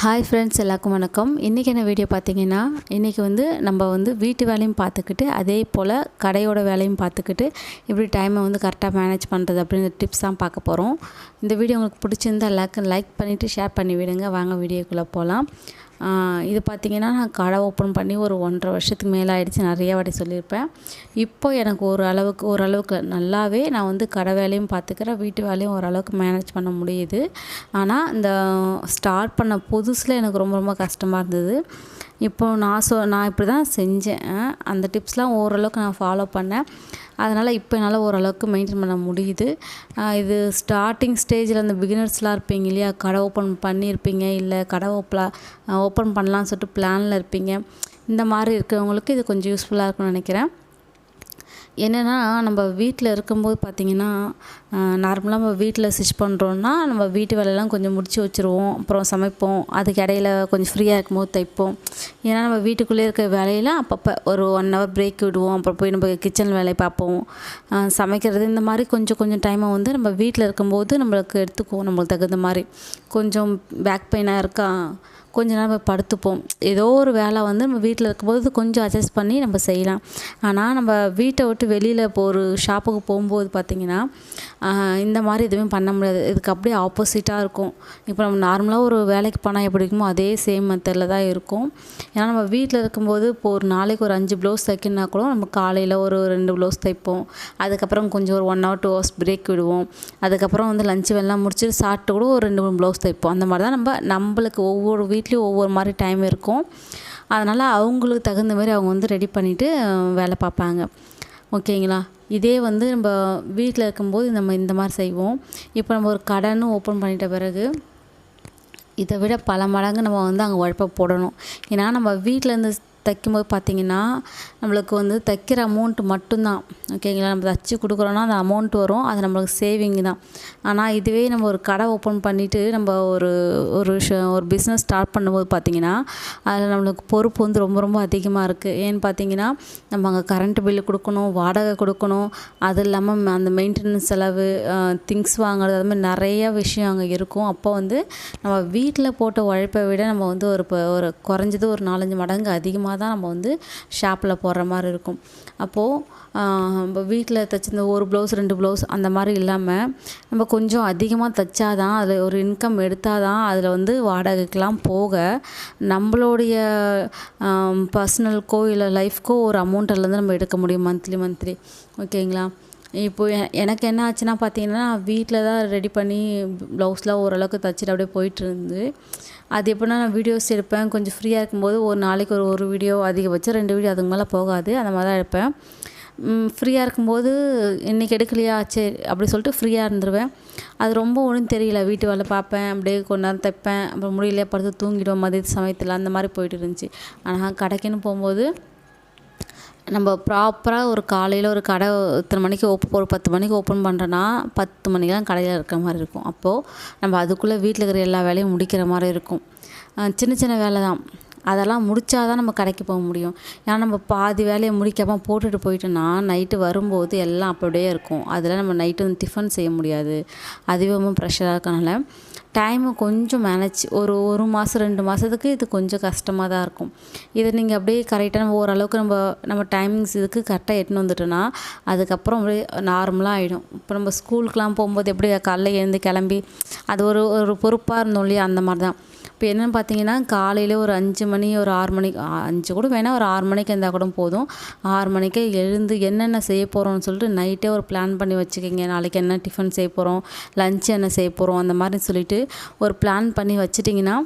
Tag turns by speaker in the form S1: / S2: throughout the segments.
S1: Hi friends எல்லாருக்கும் வணக்கம். இன்றைக்கி என்ன வீடியோ பார்த்தீங்கன்னா இன்றைக்கி வந்து நம்ம வந்து வீட்டு வேலையும் பார்த்துக்கிட்டு அதே போல் கடையோட வேலையும் பார்த்துக்கிட்டு இப்படி டைமை வந்து கரெக்டாக மேனேஜ் பண்ணுறது அப்படிங்கிற டிப்ஸ் தான் பார்க்க போகிறோம் இந்த வீடியோ உங்களுக்கு பிடிச்சிருந்தா எல்லாருக்கும் லைக் பண்ணிவிட்டு ஷேர் பண்ணி விடுங்க வாங்க வீடியோக்குள்ளே போகலாம் இது பார்த்திங்கன்னா நான் கடை ஓப்பன் பண்ணி ஒரு ஒன்றரை வருஷத்துக்கு மேலே ஆகிடுச்சு நிறைய வாட்டி சொல்லியிருப்பேன். இப்போ எனக்கு ஒரு அளவுக்கு ஓரளவுக்கு நல்லாவே நான் வந்து கடை வேலையும் பார்த்துக்கிறேன் வீட்டு வேலையும் ஓரளவுக்கு மேனேஜ் பண்ண முடியுது. ஆனால் இந்த ஸ்டார்ட் பண்ண புதுசில் எனக்கு ரொம்ப ரொம்ப கஷ்டமாக இருந்தது. இப்போ நான் சொ நான் இப்படி தான் செஞ்சேன். அந்த டிப்ஸ்லாம் ஓரளவுக்கு நான் ஃபாலோ பண்ணேன். அதனால் இப்போ என்னால் ஓரளவுக்கு மெயின்டைன் பண்ண முடியுது. இது ஸ்டார்டிங் ஸ்டேஜில் அந்த பிகினர்ஸ்லாம் இருப்பீங்க இல்லையா? கடை ஓப்பன் பண்ணியிருப்பீங்க இல்லை கடை ஓப்பலா ஓப்பன் பண்ணலான்னு சொல்லிட்டு பிளானில் இருப்பீங்க. இந்த மாதிரி இருக்கிறவங்களுக்கு இது கொஞ்சம் யூஸ்ஃபுல்லாக இருக்கும்னு நினைக்கிறேன். என்னென்னா நம்ம வீட்டில் இருக்கும்போது பார்த்திங்கன்னா நார்மலாக நம்ம வீட்டில் ஸ்டிச் பண்ணுறோன்னா நம்ம வீட்டு வேலையெல்லாம் கொஞ்சம் முடிச்சு வச்சுருவோம். அப்புறம் சமைப்போம். அதுக்கு இடையில கொஞ்சம் ஃப்ரீயாக இருக்கும்போது தைப்போம். ஏன்னா நம்ம வீட்டுக்குள்ளே இருக்க வேலையெல்லாம் அப்பப்போ ஒரு ஒன் ஹவர் பிரேக் விடுவோம். அப்புறம் போய் நம்ம கிச்சன் வேலையை பார்ப்போம். சமைக்கிறது இந்த மாதிரி கொஞ்சம் கொஞ்சம் டைமை வந்து நம்ம வீட்டில் இருக்கும்போது நம்மளுக்கு எடுத்துக்குவோம். நம்மளுக்கு தகுந்த மாதிரி. கொஞ்சம் பேக் பெயினாக இருக்கா? கொஞ்ச நேரம் போய் படுத்துப்போம். ஏதோ ஒரு வேலை வந்து நம்ம வீட்டில் இருக்கும்போது கொஞ்சம் அட்ஜஸ்ட் பண்ணி நம்ம செய்யலாம். ஆனால் நம்ம வீட்டை விட்டு வெளியில் இப்போ ஒரு ஷாப்புக்கு போகும்போது பார்த்திங்கன்னா இந்த மாதிரி எதுவுமே பண்ண முடியாது. இதுக்கு அப்படியே ஆப்போசிட்டாக இருக்கும். இப்போ நம்ம நார்மலாக ஒரு வேலைக்கு போனால் எப்படி இருக்குமோ அதே சேம் மெத்தடில் தான் இருக்கும். ஏன்னா நம்ம வீட்டில் இருக்கும்போது இப்போ ஒரு நாளைக்கு ஒரு அஞ்சு ப்ளவுஸ் தைக்கணும்னா கூட நம்ம காலையில் ஒரு ரெண்டு ப்ளவுஸ் தைப்போம். அதுக்கப்புறம் கொஞ்சம் ஒரு one hour two hours break விடுவோம். அதுக்கப்புறம் வந்து லஞ்ச் வேலைலாம் முடிச்சுட்டு சாப்பிட்டு கூட ஒரு ரெண்டு மூணு ப்ளவுஸ் தைப்போம். அந்த மாதிரி தான் நம்ம நம்மளுக்கு ஒவ்வொரு வீட்லேயும் ஒவ்வொரு மாதிரி டைம் இருக்கும். அதனால் அவங்களுக்கு தகுந்த மாதிரி அவங்க வந்து ரெடி பண்ணிவிட்டு வேலை பார்ப்பாங்க. ஓகேங்களா இதே வந்து நம்ம வீட்டில் இருக்கும்போது நம்ம இந்த மாதிரி செய்வோம். இப்போ நம்ம ஒரு கடைன்னு ஓப்பன் பண்ணிட்ட பிறகு இதை விட பல மடங்கு நம்ம வந்து அங்கே உழைப்ப போடணும். ஏன்னா நம்ம வீட்டில் இருந்து தைக்கும்போது பார்த்திங்கன்னா நம்மளுக்கு வந்து தைக்கிற அமௌண்ட் மட்டும்தான். ஓகேங்களா நம்ம தச்சு கொடுக்குறோன்னா அந்த அமௌண்ட் வரும். அது நம்மளுக்கு சேவிங் தான். ஆனால் இதுவே நம்ம ஒரு கடை ஓப்பன் பண்ணிவிட்டு நம்ம ஒரு ஒரு ஒரு பிஸ்னஸ் ஸ்டார்ட் பண்ணும்போது பார்த்திங்கன்னா அதில் நம்மளுக்கு பொறுப்பு வந்து ரொம்ப ரொம்ப அதிகமாக இருக்குது ஏன்னு பார்த்தீங்கன்னா நம்ம அங்கே கரண்ட் பில்லு கொடுக்கணும் வாடகை கொடுக்கணும். அது இல்லாமல் அந்த மெயின்டெனன்ஸ் செலவு திங்ஸ் வாங்குறது அது மாதிரி நிறைய விஷயம் அங்கே இருக்கும். அப்போ வந்து நம்ம வீட்டில் போட்ட உழைப்பை விட நம்ம வந்து ஒரு இப்போ ஒரு குறைஞ்சது ஒரு நாலஞ்சு மடங்கு அதிகமாக தான் நம்ம வந்து ஷாப்பில் போடுற மாதிரி இருக்கும். அப்போது நம்ம வீட்டில் தைச்சிருந்த ஒரு ப்ளவுஸ் ரெண்டு ப்ளவுஸ் அந்த மாதிரி இல்லாமல் நம்ம கொஞ்சம் அதிகமாக தைச்சா தான் அதில் ஒரு இன்கம் எடுத்தால் தான் அதில் வந்து வாடகைக்கெலாம் போக நம்மளுடைய பர்சனலுக்கோ இல்லை லைஃப்க்கோ ஒரு அமௌண்ட்டில் நம்ம எடுக்க முடியும் மந்த்லி மந்த்லி ஓகேங்களா? இப்போ எனக்கு என்ன ஆச்சுன்னா பார்த்தீங்கன்னா வீட்டில் தான் ரெடி பண்ணி ப்ளவுஸ்லாம் ஓரளவுக்கு தைச்சிட்டு அப்படியே போயிட்டு இருந்து அது எப்படின்னா நான் வீடியோஸ் எடுப்பேன். கொஞ்சம் ஃப்ரீயாக இருக்கும்போது ஒரு நாளைக்கு ஒரு ஒரு வீடியோ அதிகபட்சம் ரெண்டு வீடியோ அதுக்கு மேலே போகாது. அந்த மாதிரி தான் எடுப்பேன் ஃப்ரீயாக இருக்கும்போது இன்றைக்கி எடுக்கலையா? சரி அப்படி சொல்லிட்டு ஃப்ரீயாக இருந்துருவேன். அது ரொம்ப ஒன்றும் தெரியல. வீட்டு வேலை பார்ப்பேன். அப்படியே கொஞ்ச நேரம் தைப்பேன். அப்புறம் முடியலையே? படுத்து தூங்கிடுவோம் மதிய சமயத்தில் அந்த மாதிரி போயிட்டு இருந்துச்சு. ஆனால் கடைக்குன்னு போகும்போது நம்ம ப்ராப்பராக ஒரு காலையில் ஒரு கடை இத்தனை மணிக்கு ஓப் ஒரு பத்து மணிக்கு ஓப்பன் பண்ணுறோன்னா பத்து மணிக்கெலாம் கடையில் இருக்கிற மாதிரி இருக்கும். அப்போது நம்ம அதுக்குள்ளே வீட்டில் இருக்கிற எல்லா வேலையும் முடிக்கிற மாதிரி இருக்கும். சின்ன சின்ன வேலை தான் அதெல்லாம் முடித்தா தான் நம்ம கடைக்கு போக முடியும். ஏன்னா நம்ம பாதி வேலையை முடிக்காமல் போட்டுட்டு போயிட்டோன்னா நைட்டு வரும்போது எல்லாம் அப்படியே இருக்கும். அதில் நம்ம நைட்டு வந்து டிஃபன் செய்ய முடியாது. அதிகமாக ப்ரெஷராக இருக்கனால. டைமை கொஞ்சம் மேனேஜ் ஒரு ஒரு மாதம் ரெண்டு மாதத்துக்கு இது கொஞ்சம் கஷ்டமாக தான் இருக்கும். இதை நீங்கள் அப்படியே கரெக்டாக நம்ம ஓரளவுக்கு நம்ம நம்ம டைமிங்ஸ் இதுக்கு கரெக்டாக எட்டுன்னு வந்துட்டோன்னா அதுக்கப்புறம் அப்படியே நார்மலாக ஆகிடும் இப்போ நம்ம ஸ்கூலுக்குலாம் போகும்போது எப்படி காலைல எழுந்து கிளம்பி அது ஒரு ஒரு பொறுப்பாக இருந்தோம் இல்லையா? அந்த மாதிரி தான் இப்போ என்னென்னு பார்த்தீங்கன்னா காலையில் ஒரு அஞ்சு மணி ஒரு ஆறு மணிக்கு அஞ்சு கூட வேணால் ஒரு ஆறு மணிக்கு இருந்தால் கூட போதும். ஆறு மணிக்கே எழுந்து என்னென்ன செய்ய போகிறோம்னு சொல்லிட்டு நைட்டே ஒரு பிளான் பண்ணி வச்சுக்கிங்க. நாளைக்கு என்ன டிஃபன் செய்ய போகிறோம் லஞ்ச் என்ன செய்ய போகிறோம் அந்த மாதிரி சொல்லிட்டு ஒரு பிளான் பண்ணி வச்சுட்டிங்கன்னா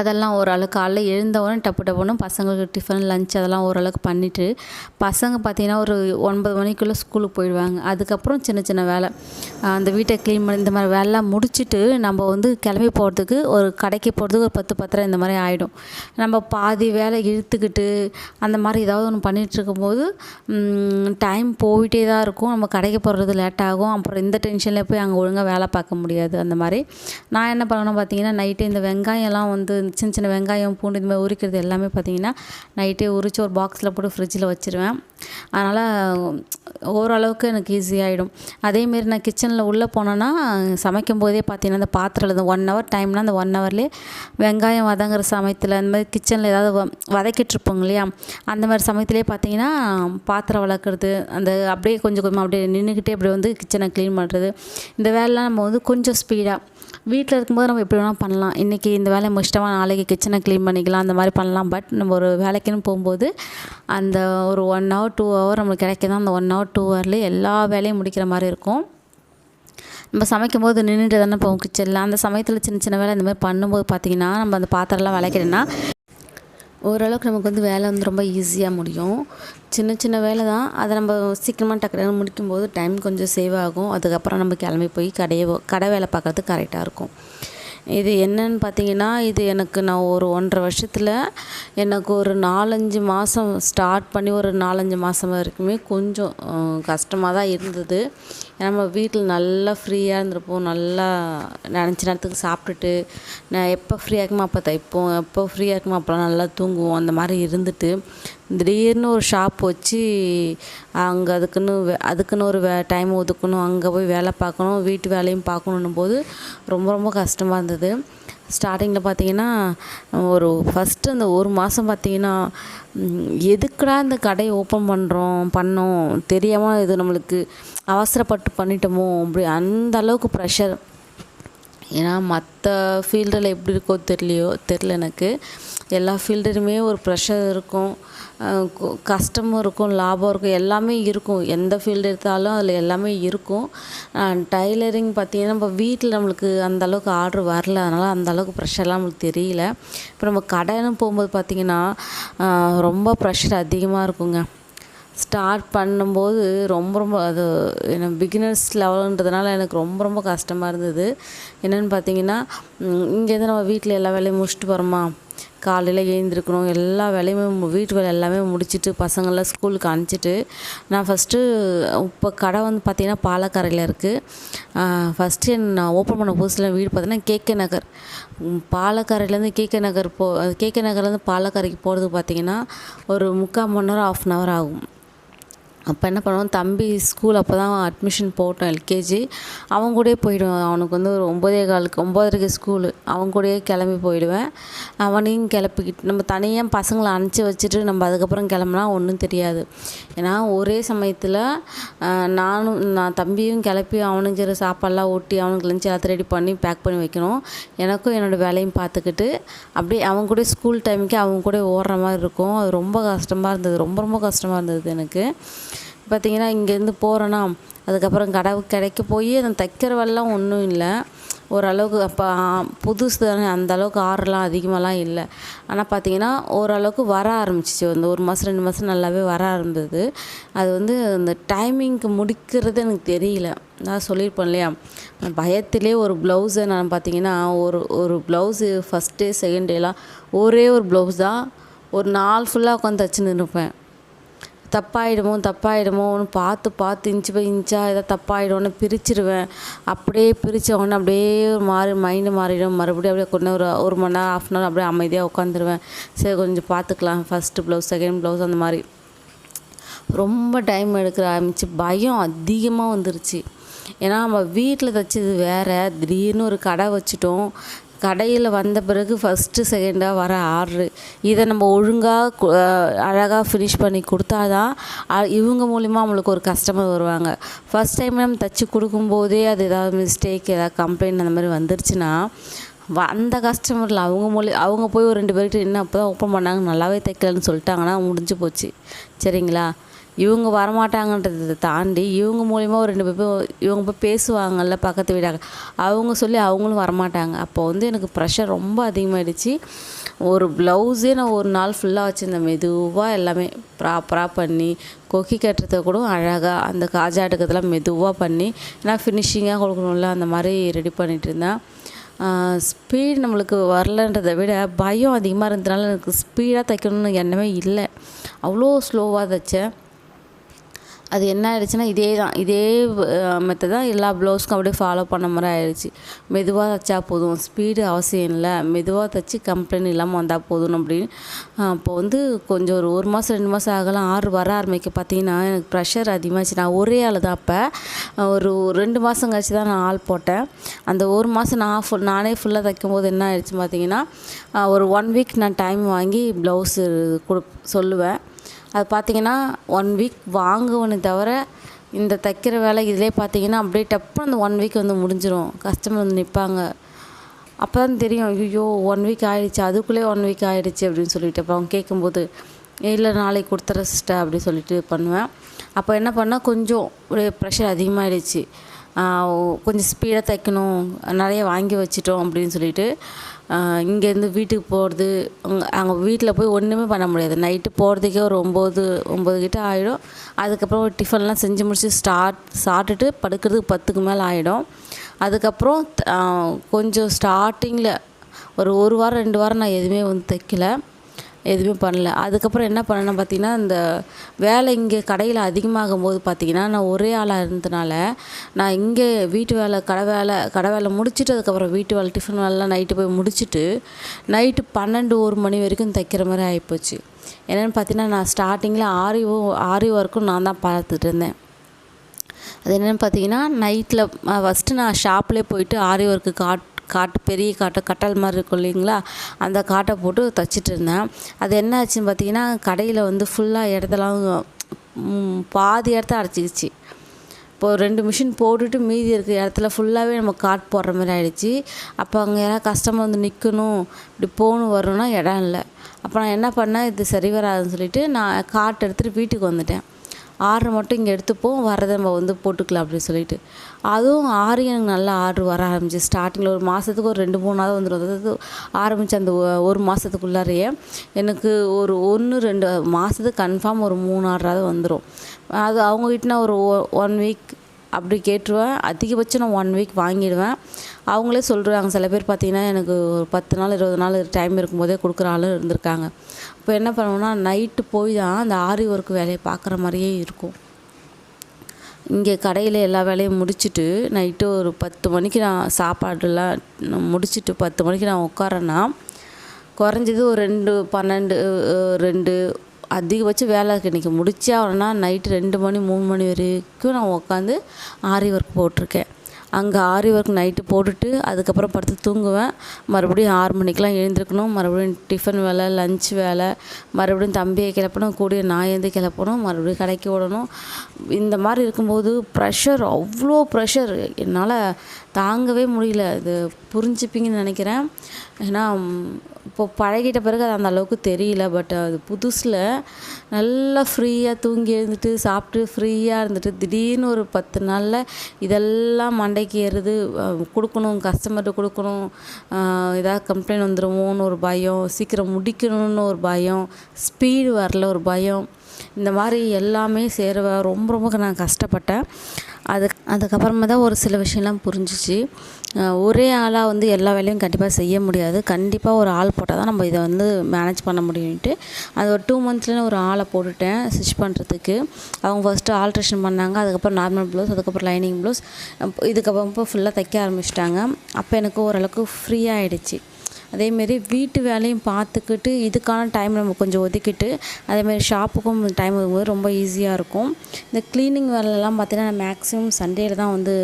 S1: அதெல்லாம் ஓரளவுக்கு காலைல எழுந்தவுடனே டப்பு டப்புன்னு பசங்களுக்கு டிஃபன் லஞ்ச் அதெல்லாம் ஓரளவுக்கு பண்ணிவிட்டு பசங்க பார்த்திங்கன்னா ஒரு ஒன்பது மணிக்குள்ளே ஸ்கூலுக்கு போயிடுவாங்க. அதுக்கப்புறம் சின்ன சின்ன வேலை. அந்த வீட்டை க்ளீன் பண்ணி இந்த மாதிரி வேலைலாம் முடிச்சுட்டு நம்ம வந்து கிளம்பி போகிறதுக்கு ஒரு கடைக்கு போகிறதுக்கு ஒரு பத்து பத்தரை இந்த மாதிரி ஆகிடும் நம்ம பாதி வேலை இழுத்துக்கிட்டு அந்த மாதிரி ஏதாவது ஒன்று பண்ணிகிட்டு இருக்கும்போது டைம் போயிட்டே தான் இருக்கும். நம்ம கடைக்கு போகிறது லேட் ஆகும். அப்புறம் இந்த டென்ஷனில் போய் அங்கே ஒழுங்காக வேலை பார்க்க முடியாது. அந்த மாதிரி நான் என்ன பண்ணணும் பார்த்தீங்கன்னா நைட்டு இந்த வெங்காயம்லாம் வந்து சின்ன சின்ன வெங்காயம் பூண்டு இந்த மாதிரி உரிக்கிறது எல்லாமே பார்த்திங்கன்னா நைட்டே உரித்து ஒரு பாக்ஸில் போட்டு ஃப்ரிட்ஜில் வச்சுருவேன். அதனால் ஓரளவுக்கு எனக்கு ஈஸியாகிடும் அதேமாரி நான் கிச்சனில் உள்ளே போனேன்னா சமைக்கும் போதே பார்த்தீங்கன்னா அந்த பாத்திரத்தில் இந்த ஒன் ஹவர் டைம்னால் அந்த ஒன் ஹவர்லேயே வெங்காயம் வதங்குற சமயத்தில் அந்த மாதிரி கிச்சனில் ஏதாவது வ வதக்கிட்டுருப்போங்க இல்லையா? அந்த மாதிரி சமயத்துலேயே பார்த்தீங்கன்னா பாத்திரம் வளர்க்குறது அந்த அப்படியே கொஞ்சம் கொஞ்சமாக அப்படியே நின்றுக்கிட்டே அப்படியே வந்து கிச்சனை க்ளீன் பண்ணுறது இந்த வேலைலாம் நம்ம வந்து கொஞ்சம் ஸ்பீடாக வீட்டில் இருக்கும்போது நம்ம எப்படி வேணால் பண்ணலாம். இன்றைக்கி இந்த வேலையை முடிச்சிட்டோமா நாளைக்கு கிச்சனை க்ளீன் பண்ணிக்கலாம் அந்த மாதிரி பண்ணலாம். பட் நம்ம ஒரு வேலைக்குன்னு போகும்போது அந்த ஒரு ஒன் ஹவர் டூ ஹவர் நம்மளுக்கு கிடைக்கிதான் அந்த ஒன் ஹவர் டூ ஹவர்லேயே எல்லா வேலையும் முடிக்கிற மாதிரி இருக்கும். நம்ம சமைக்கும் போது நின்றுட்டு தானே போவோம் கிச்சனில் அந்த சமயத்தில் சின்ன சின்ன வேலை இந்த மாதிரி பண்ணும்போது பார்த்திங்கன்னா நம்ம அந்த பாத்திரம்லாம் விளக்கிறேன்னா ஓரளவுக்கு நமக்கு வந்து வேலை வந்து ரொம்ப ஈஸியாக முடியும். சின்ன சின்ன வேலை தான். அதை நம்ம சீக்கிரமாக டக்குனு முடிக்கும்போது டைம் கொஞ்சம் சேவ் ஆகும். அதுக்கப்புறம் நம்ம கிளம்பி போய் கடையை கடை வேலை பார்க்குறதுக்கு கரெக்டாக இருக்கும். இது என்னன்னு பார்த்தீங்கன்னா இது எனக்கு நான் ஒரு ஒன்றரை வருஷத்தில் எனக்கு ஒரு நாலஞ்சு மாதம் ஸ்டார்ட் பண்ணி ஒரு நாலஞ்சு மாதம் வரைக்குமே கொஞ்சம் கஷ்டமாக தான் இருந்தது. நம்ம வீட்டில் நல்லா ஃப்ரீயாக இருந்திருப்போம். நல்லா நினச்ச நேரத்துக்கு சாப்பிட்டுட்டு நான் எப்போ ஃப்ரீயாக இருக்குமோ அப்போ தைப்போம் எப்போ ஃப்ரீயாக இருக்குமோ அப்போலாம் நல்லா தூங்குவோம். அந்த மாதிரி இருந்துட்டு திடீர்னு ஒரு ஷாப் வச்சு அங்கே அதுக்குன்னு அதுக்குன்னு ஒரு வே டைம் ஒதுக்கணும். அங்கே போய் வேலை பார்க்கணும் வீட்டு வேலையும் பார்க்கணுன்னும் போது ரொம்ப ரொம்ப கஷ்டமாக இருந்தது. ஸ்டார்டிங்கில் பார்த்தீங்கன்னா ஒரு ஃபஸ்ட்டு அந்த ஒரு மாதம் பார்த்தீங்கன்னா எதுக்குடா இந்த கடையை ஓப்பன் பண்ணுறோம் பண்ணோம் தெரியாமல் இது நம்மளுக்கு அவசரப்பட்டு பண்ணிட்டோமோ அப்படி அந்த அளவுக்கு ப்ரெஷர் ஏன்னா மற்ற ஃபீல்டில் எப்படி இருக்கோ தெரியலையோ தெரில எனக்கு. எல்லா ஃபீல்டுலையுமே ஒரு ப்ரெஷர் இருக்கும். கஷ்டமும் இருக்கும் லாபம் இருக்கும் எல்லாமே இருக்கும். எந்த ஃபீல்டு எடுத்தாலும் அதில் எல்லாமே இருக்கும். டைலரிங் பார்த்திங்கன்னா நம்ம வீட்டில் நம்மளுக்கு அந்தளவுக்கு ஆர்டர் ஆர்ட்ரு வரல. அதனால் அந்தளவுக்கு ப்ரெஷர்லாம் நம்மளுக்கு தெரியல. இப்போ நம்ம கடைன்னு போகும்போது பார்த்திங்கன்னா ரொம்ப ப்ரெஷர் அதிகமாக இருக்குங்க. ஸ்டார்ட் பண்ணும்போது ரொம்ப ரொம்ப அது என்ன பிகினர்ஸ் லெவலுன்றதுனால எனக்கு ரொம்ப ரொம்ப கஷ்டமாக இருந்தது. என்னென்னு பார்த்தீங்கன்னா இங்கேருந்து நம்ம வீட்டில் எல்லா வேலையும் முடிச்சுட்டு போகிறோமா காலையில் எழுந்திருக்கணும் எல்லா வேலையுமே வீட்டு வேலை எல்லாமே முடிச்சுட்டு பசங்களாம் ஸ்கூலுக்கு அனுப்பிச்சிட்டு நான் ஃபஸ்ட்டு இப்போ கடை வந்து பார்த்திங்கன்னா பாலக்கரையில் இருக்குது ஃபஸ்ட்டு நான் ஓப்பன் பண்ண புதுசில் வீடு பார்த்தீங்கன்னா கேகே நகர். பாலக்கரையிலேருந்து கேகே நகர் போ கேகே நகர்லேருந்து பாலக்கரைக்கு போகிறதுக்கு பார்த்திங்கன்னா ஒரு முக்கால் மணி நேரம் ஆஃப் அன் ஹவர் ஆகும். அப்போ என்ன பண்ணுவோம் தம்பி ஸ்கூல் அப்போ தான் அட்மிஷன் போட்டோம் எல்கேஜி அவன் கூடயே போயிடுவேன். அவனுக்கு வந்து ஒரு ஒம்பதே காலுக்கு ஒம்பதரைக்கு ஸ்கூலு அவன் கூடயே கிளம்பி போயிடுவேன். அவனையும் கிளப்பிக்கிட்டு நம்ம தனியாக பசங்களை அனுப்பிச்சி வச்சுட்டு நம்ம அதுக்கப்புறம் கிளம்புனா ஒன்றும் தெரியாது. ஏன்னா ஒரே சமயத்தில் நானும் நான் தம்பியும் கிளப்பி அவனுக்கு சாப்பாடெல்லாம் ஓட்டி அவனுக்கு லஞ்ச் எல்லாத்தையும் ரெடி பண்ணி பேக் பண்ணி வைக்கணும். எனக்கும் என்னோடய வேலையும் பார்த்துக்கிட்டு அப்படியே அவன் கூட ஸ்கூல் டைமுக்கு அவங்க கூட ஓடுற மாதிரி இருக்கும். அது ரொம்ப கஷ்டமாக இருந்தது. ரொம்ப ரொம்ப கஷ்டமாக இருந்தது எனக்கு. பார்த்திங்கன்னா இங்கேருந்து போகிறேன்னா அதுக்கப்புறம் கடை கடைக்கு போய் அந்த தைக்கிறவெல்லாம் ஒன்றும் இல்லை. ஓரளவுக்கு அப்போ புதுசு தானே அந்தளவுக்கு ஆறுலாம் ஆர்டர்லாம் அதிகமாகலாம் இல்லை. ஆனால் பார்த்திங்கன்னா ஓரளவுக்கு வர ஆரம்பிச்சிச்சு. அந்த ஒரு மாதம் ரெண்டு மாதம் நல்லாவே வர ஆரம்பிது அது வந்து அந்த டைமிங்க்கு முடிக்கிறது எனக்கு தெரியல. நான் சொல்லியிருப்பேன் இல்லையா? பயத்திலே ஒரு ப்ளவுஸை நான் பார்த்திங்கன்னா ஒரு ஒரு ப்ளவுஸு ஃபஸ்ட் டே செகண்ட் டேலாம் ஒரே ஒரு ப்ளவுஸ் தான் ஒரு நாள் ஃபுல்லாக உட்காந்து தச்சுன்னு இருப்பேன். தப்பாயிடுமோ தப்பாயிடுமோன்னு பார்த்து பார்த்து இன்ச்சு பை இன்ச்சாக எதாவது தப்பாயிடும்னு பிரிச்சிருவேன். அப்படியே பிரித்த உடனே அப்படியே மாறி மைண்டு மாறிடும். மறுபடியும் அப்படியே கொஞ்சம் ஒரு ஒரு மணி நேரம் ஆஃப் அன் ஹவர் அப்படியே அமைதியாக உட்காந்துருவேன். சரி கொஞ்சம் பார்த்துக்கலாம். ஃபஸ்ட்டு ப்ளவுஸ் செகண்ட் ப்ளவுஸ் அந்த மாதிரி. ரொம்ப டைம் எடுக்கிற ஆரம்பிச்சு பயம் அதிகமாக வந்துருச்சு. ஏன்னா நம்ம வீட்டில் தைச்சது வேறு. திடீர்னு ஒரு கடை வச்சுட்டோம். கடையில் வந்த பிறகு ஃபஸ்ட்டு செகண்டாக வர ஆர்ட்ரு இதை நம்ம ஒழுங்காக அழகாக ஃபினிஷ் பண்ணி கொடுத்தா தான் இவங்க மூலிமா நம்மளுக்கு ஒரு கஸ்டமர் வருவாங்க. ஃபஸ்ட் டைம் நம்ம தைச்சி கொடுக்கும்போதே அது ஏதாவது மிஸ்டேக் ஏதாவது கம்ப்ளைண்ட் அந்த மாதிரி வந்துருச்சுன்னா அந்த கஸ்டமரில் அவங்க மூலி அவங்க போய் ஒரு ரெண்டு பேர்கிட்ட என்ன அப்போ தான் ஓப்பன் பண்ணாங்க நல்லாவே தைக்கலன்னு சொல்லிட்டாங்கன்னா முடிஞ்சு போச்சு. சரிங்களா? இவங்க வரமாட்டாங்கன்றதை தாண்டி இவங்க மூலிமா ஒரு ரெண்டு பேர் இவங்க போய் பேசுவாங்கல்ல பக்கத்து வீடாக. அவங்க சொல்லி அவங்களும் வரமாட்டாங்க. அப்போ வந்து எனக்கு ப்ரெஷர் ரொம்ப அதிகமாகிடுச்சு ஒரு ப்ளவுஸே நான் ஒரு நாள் ஃபுல்லாக வச்சுருந்தேன். மெதுவாக எல்லாமே ப்ராப்பராக பண்ணி கொக்கி கட்டுறத கூட அழகாக அந்த காஜாட்டுக்கதெல்லாம் மெதுவாக பண்ணி ஏன்னா ஃபினிஷிங்காக கொடுக்கணும்ல அந்த மாதிரி ரெடி பண்ணிகிட்டு இருந்தேன். ஸ்பீடு நம்மளுக்கு வரலன்றதை விட பயம் அதிகமாக இருந்ததுனால எனக்கு ஸ்பீடாக தைக்கணும்னு எண்ணமே இல்லை. அவ்வளோ ஸ்லோவாக தைச்சேன். அது என்ன ஆயிடுச்சுன்னா இதே தான் இதே மெத்தட் தான் எல்லா ப்ளவுஸ்க்கும் அப்படியே ஃபாலோ பண்ண மாதிரி ஆயிடுச்சு. மெதுவாக தைச்சா போதும். ஸ்பீடு அவசியம் இல்லை. மெதுவாக தைச்சி கம்ப்ளைண்ட் இல்லாமல் வந்தால் போதும் அப்படின்னு. அப்போ வந்து கொஞ்சம் ஒரு ஒரு மாதம் ரெண்டு மாதம் ஆகலாம். ஆறு வர ஆரம்பிக்க பார்த்தீங்கன்னா எனக்கு ப்ரெஷர் அதிகமாகிடுச்சு நான் ஒரே ஆள் தான் அப்போ. ஒரு ரெண்டு மாதம் கழிச்சு தான் நான் ஆள் போட்டேன். அந்த ஒரு மாதம் நான் ஃபுல் நானே ஃபுல்லாக தைக்கும் போது என்ன ஆயிடுச்சு பார்த்தீங்கன்னா ஒரு ஒன் வீக் நான் டைம் வாங்கி ப்ளவுஸு கொடு சொல்லுவேன். அது பார்த்தீங்கன்னா ஒன் வீக் வாங்குவனே தவிர இந்த தைக்கிற வேலை இதிலே பார்த்தீங்கன்னா அப்படியே டப்புன்னு அந்த ஒன் வீக் வந்து முடிஞ்சிடும் கஸ்டமர் வந்து நிற்பாங்க அப்போ தான் தெரியும் ஐயோ ஒன் வீக் ஆகிடுச்சு அதுக்குள்ளே ஒன் வீக் ஆகிடுச்சு அப்படின்னு சொல்லிட்டு. அப்போ அவங்க கேட்கும்போது இல்லை நாளைக்கு கொடுத்துற சிஸ்டர் அப்படின்னு சொல்லிட்டு பண்ணுவேன். அப்போ என்ன பண்ணால் கொஞ்சம் ஒரு ப்ரெஷர் அதிகமாகிடுச்சு கொஞ்சம் ஸ்பீடாக தைக்கணும் நிறைய வாங்கி வச்சிட்டோம் அப்படின்னு சொல்லிட்டு இங்கேருந்து வீட்டுக்கு போகிறது அங்கே அங்கே வீட்டில் போய் ஒன்றுமே பண்ண முடியாது. நைட்டு போகிறதுக்கே ஒரு ஒம்பது ஒம்பது கிட்ட ஆகிடும் அதுக்கப்புறம் ஒரு டிஃபன்லாம் செஞ்சு முடிச்சு ஸ்டார்ட் சாப்பிட்டுட்டு படுக்கிறதுக்கு பத்துக்கு மேலே ஆகிடும் அதுக்கப்புறம் கொஞ்சம் ஸ்டார்டிங்கில் ஒரு ஒரு வாரம் ரெண்டு வாரம் நான் எதுவுமே வந்து தைக்கல. எதுவுமே பண்ணல. அதுக்கப்புறம் என்ன பண்ணேன்னா பார்த்தீங்கன்னா இந்த வேலை இங்கே கடையில் அதிகமாகும் போது பார்த்தீங்கன்னா நான் ஒரே ஆளாக இருந்ததுனால நான் இங்கே வீட்டு வேலை கடை வேலை கடை வேலை முடிச்சுட்டு அதுக்கப்புறம் வீட்டு வேலை டிஃபன் வேலைலாம் நைட்டு போய் முடிச்சுட்டு நைட்டு பன்னெண்டு ஒரு மணி வரைக்கும் தைக்கிற மாதிரி ஆகிப்போச்சு என்னென்னு பார்த்தீங்கன்னா நான் ஸ்டார்டிங்கில் ஆரி ஆரி ஒர்க்கும் நான் தான் பார்த்துட்டு இருந்தேன். அது என்னென்னு பார்த்தீங்கன்னா நைட்டில் ஃபஸ்ட்டு நான் ஷாப்லேயே போயிட்டு ஆரி ஒர்க்கு காட் காட்டு பெரிய காட்டு கட்டல் மாதிரி இருக்கும் இல்லைங்களா? அந்த காட்டை போட்டு தைச்சிட்டு இருந்தேன். அது என்ன ஆச்சுன்னு பார்த்தீங்கன்னா கடையில் வந்து ஃபுல்லாக இடத்தெல்லாம் பாதி இடத்த அடைச்சிக்கிச்சு இப்போது ரெண்டு மிஷின் போட்டுட்டு மீதி இருக்கிற இடத்துல ஃபுல்லாகவே நம்ம காட் போடுற மாதிரி ஆகிடுச்சி அப்போ அங்கே யாராவது கஸ்டமர் வந்து நிற்கணும் இப்படி போகணும் வரணும்னா இடம் இல்லை. அப்போ நான் என்ன பண்ணேன் இது சரி வராதுன்னு சொல்லிவிட்டு நான் காட் எடுத்துகிட்டு வீட்டுக்கு வந்துட்டேன். ஆர்டர் மட்டும் இங்கே எடுத்துப்போம் வரதை நம்ம வந்து போட்டுக்கலாம் அப்படின்னு சொல்லிட்டு. அதுவும் ஆறு எனக்கு நல்லா ஆர்டர் வர ஆரம்பிச்சு ஸ்டார்டிங்கில் ஒரு மாதத்துக்கு ஒரு ரெண்டு மூணாவது வந்துடும் அதாவது ஆரம்பித்த அந்த ஒரு மாதத்துக்குள்ளாரையே எனக்கு ஒரு ஒன்று ரெண்டு மாதத்துக்கு கன்ஃபார்ம் ஒரு மூணு ஆர்டராவது வந்துடும் அது அவங்க கிட்டனா ஒரு ஒன் வீக் அப்படி கேட்டுருவேன். அதிகபட்சம் நான் ஒன் வீக் வாங்கிடுவேன். அவங்களே சொல்கிறாங்க சில பேர் பார்த்திங்கன்னா எனக்கு ஒரு பத்து நாள் இருபது நாள் டைம் இருக்கும்போதே கொடுக்குற ஆளும் இருந்திருக்காங்க. இப்போ என்ன பண்ணுவோன்னா நைட்டு போய் தான் அந்த ஆரி ஒர்க் வேலையை பார்க்குற மாதிரியே இருக்கும். இங்கே கடையில் எல்லா வேலையும் முடிச்சுட்டு நைட்டு ஒரு பத்து மணிக்கு நான் சாப்பாடுலாம் முடிச்சுட்டு பத்து மணிக்கு நான் உட்காரேன்னா குறைஞ்சது ஒரு ரெண்டு பன்னெண்டு ரெண்டு அதிகபட்சம் வேலை இன்றைக்கி முடிச்சே ஆகணும்னா நைட்டு ரெண்டு மணி மூணு மணி வரைக்கும் நான் உட்காந்து ஆரி ஒர்க் போட்டிருக்கேன். அங்கே ஆரி ஒர்க் நைட்டு போட்டுட்டு அதுக்கப்புறம் படுத்து தூங்குவேன். மறுபடியும் ஆறு மணிக்கெலாம் எழுந்திருக்கணும். மறுபடியும் டிஃபன் வேலை லஞ்ச் வேலை மறுபடியும் தம்பியை கிளப்பணும் கூடிய நான் எழுந்து கிளப்பணும் மறுபடியும் கடைக்கு ஓடணும். இந்த மாதிரி இருக்கும்போது ப்ரெஷர் அவ்வளோ ப்ரெஷர் என்னால் தாங்கவே முடியல. இது புரிஞ்சுப்பீங்கன்னு நினைக்கிறேன். ஏன்னா இப்போ பழகிட்ட பிறகு அது அந்த அளவுக்கு தெரியல பட் அது புதுசில் நல்லா ஃப்ரீயாக தூங்கி எழுந்துட்டு சாப்பிட்டு ஃப்ரீயாக இருந்துட்டு திடீர்னு ஒரு பத்து நாளில் இதெல்லாம் மண்டைக்கு ஏறுது. கொடுக்கணும் கஸ்டமர்கிட்ட கொடுக்கணும். ஏதாவது கம்ப்ளைண்ட் வந்துடுமோன்னு ஒரு பயம் சீக்கிரம் முடிக்கணும்னு ஒரு பயம் ஸ்பீடு வரல ஒரு பயம். இந்த மாதிரி எல்லாமே சேர ரொம்ப ரொம்ப நான் கஷ்டப்பட்டேன். அது அதுக்கப்புறமா தான் ஒரு சில விஷயம்லாம் புரிஞ்சிச்சு. ஒரே ஆளாக வந்து எல்லா வேலையும் கண்டிப்பாக செய்ய முடியாது. கண்டிப்பாக ஒரு ஆள் போட்டால் தான் நம்ம இதை வந்து மேனேஜ் பண்ண முடியும்ட்டு அது ஒரு டூ மந்த்ஸ்லேயே ஒரு ஆளை போட்டுட்டேன் ஸ்டிச் பண்ணுறதுக்கு அவங்க ஃபஸ்ட்டு ஆல்ட்ரேஷன் பண்ணாங்க அதுக்கப்புறம் நார்மல் ப்ளவுஸ் அதுக்கப்புறம் லைனிங் ப்ளவுஸ் இதுக்கப்புறம் இப்போ ஃபுல்லாக தைக்க ஆரம்பிச்சிட்டாங்க. அப்போ எனக்கு ஓரளவுக்கு ஃப்ரீயாக ஆகிடுச்சு அதேமாரி வீட்டு வேலையும் பார்த்துக்கிட்டு இதுக்கான டைம் நம்ம கொஞ்சம் ஒதுக்கிட்டு அதேமாரி ஷாப்புக்கும் டைம் ஒதுக்கும்போது ரொம்ப ஈஸியாக இருக்கும். இந்த க்ளீனிங் வேலைலாம் பார்த்திங்கன்னா நான் மேக்ஸிமம் சண்டேயில் தான் வந்து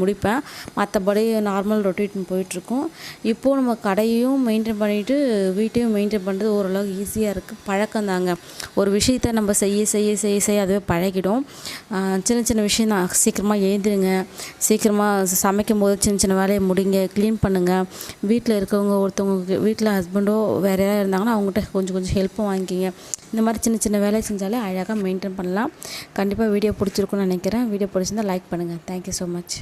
S1: முடிப்பேன். மற்றபடி நார்மல் ரொட்டேட் போயிட்டுருக்கும். இப்போது நம்ம கடையும் மெயின்டைன் பண்ணிவிட்டு வீட்டையும் மெயின்டைன் பண்ணுறது ஓரளவுக்கு ஈஸியாக இருக்குது பழக்கம் தாங்க. ஒரு விஷயத்த நம்ம செய்ய செய்ய செய்ய செய்ய அதுவே பழகிடும். சின்ன சின்ன விஷயம் தான். சீக்கிரமாக எழுந்திருங்க. சீக்கிரமாக சமைக்கும் போது சின்ன சின்ன வேலையை முடிங்க க்ளீன் பண்ணுங்கள் வீட்டில் இருக்கவங்க ஒருத்தவங்க வீட்டில் ஹஸ்பண்டோ வேறு யாராவது இருந்தாங்கன்னா அவங்ககிட்ட கொஞ்சம் கொஞ்சம் ஹெல்ப்பும் வாங்கிக்கிங்க. இந்த மாதிரி சின்ன சின்ன வேலையை செஞ்சாலே அழகாக மெயின்டைன் பண்ணலாம். கண்டிப்பாக வீடியோ பிடிச்சிருக்குன்னு நினைக்கிறேன். வீடியோ பிடிச்சிருந்தால் லைக் பண்ணுங்கள் தேங்க்யூ ஸோ மச்